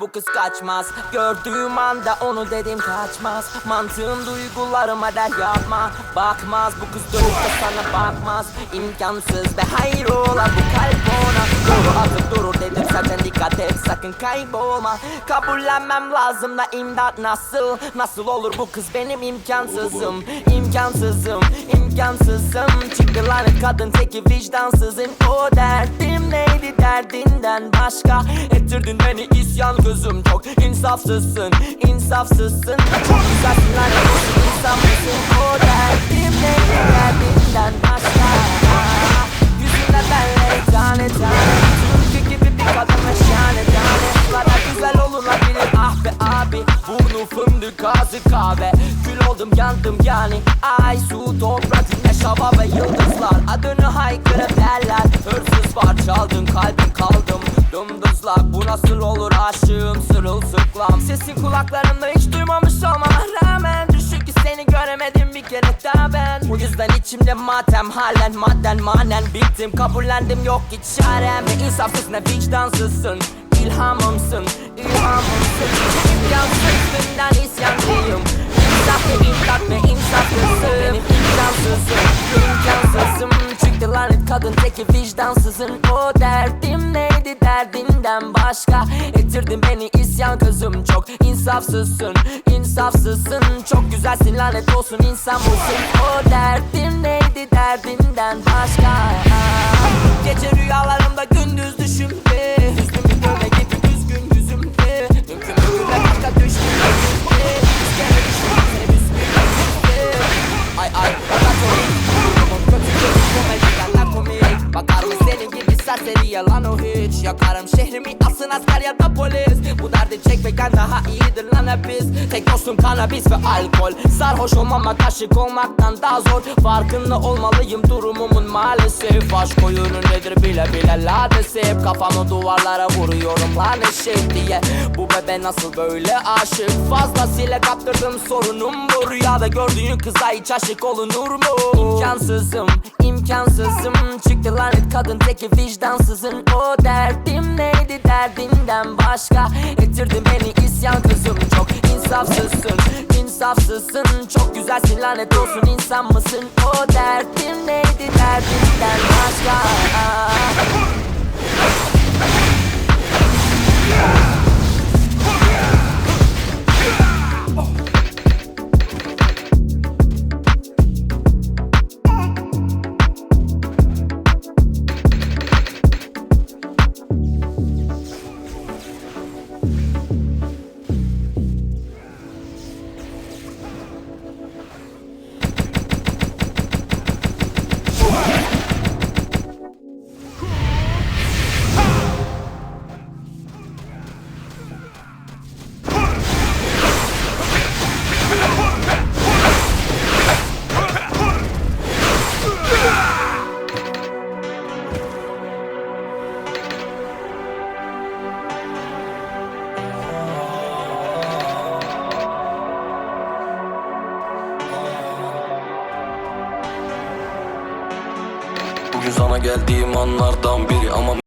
bu kız kaçmaz. Gördüğüm anda onu dedim kaçmaz. Mantığım duygularıma der yapma. Bakmaz bu kız dönüp sana bakmaz. İmkansız ve hayır ola bu kalp ona. Doğru atıp durur dedim zaten dikkat et sakın kaybolma. Kabullenmem lazım da imdat nasıl? Nasıl olur bu kız benim imkansızım? İmkansızım imkansızım. Çıktı lanet kadın teki vicdansızın. O derdim neydi derdinden başka? Ettirdin beni isyan gözüm çok insafsızsın insafsızsın. Lanet olsun insan mısın O derdim neydi derdinden başka? Yüzüne benleri tane tane Türkü gibi bir kadın ve şahane tane Lara güzel olunabilir ah be abi. Burnu fındık ağzı kahve. Kül oldum yandım yani. Ay su toprak güneş hava ve yıldızlar. Adını haykırıp derler. Hırsız var çaldın kalbim kaldım Dımdızlak bu nasıl olur? Aşığım sırılsıklam. Sesin kulaklarımda hiç duymamış olmama rağmen Düşün ki seni göremedim bir kere daha ben. Bu yüzden içimde matem halen madden manen bittim. Kabullendim yok ki çarem. Ne insafsız ne vicdansızsın. İlhamımsın, ilhamımsın kadın teki vicdansızın? O derdim neydi derdinden başka? Ettirdin beni isyan kızım çok insafsızsın. İnsafsızsın Çok güzelsin lanet olsun insan mısın? O derdim neydi derdinden başka? Gece rüyalarımda gündüz Yakarım. Şehrimi asın asker ya da polis. Bu derdi çekmekten daha iyidir lan hepimiz Tek dostum kanabis ve alkol. Sarhoş olmamak aşık olmaktan daha zor. Farkında olmalıyım durumumun maalesef. Aşk oyunu nedir bile bile ladesip Kafamı duvarlara vuruyorum lanet şey diye. Bu bebe nasıl böyle aşık? Fazlasıyla kaptırdım sorunum bu. Rüyada gördüğün kıza hiç aşık olunur mu? İmkansızım, imkansızım. Çıktı lanet kadın teki vicdansızın. O derdim neydi? Derdinden başka. Ettirdin beni isyan kızım. Çok insafsızsın insafsızsın. Çok güzelsin lanet olsun. İnsan mısın? O derdim neydi derdinden başka Bugün sana geldiğim anlardan biri ama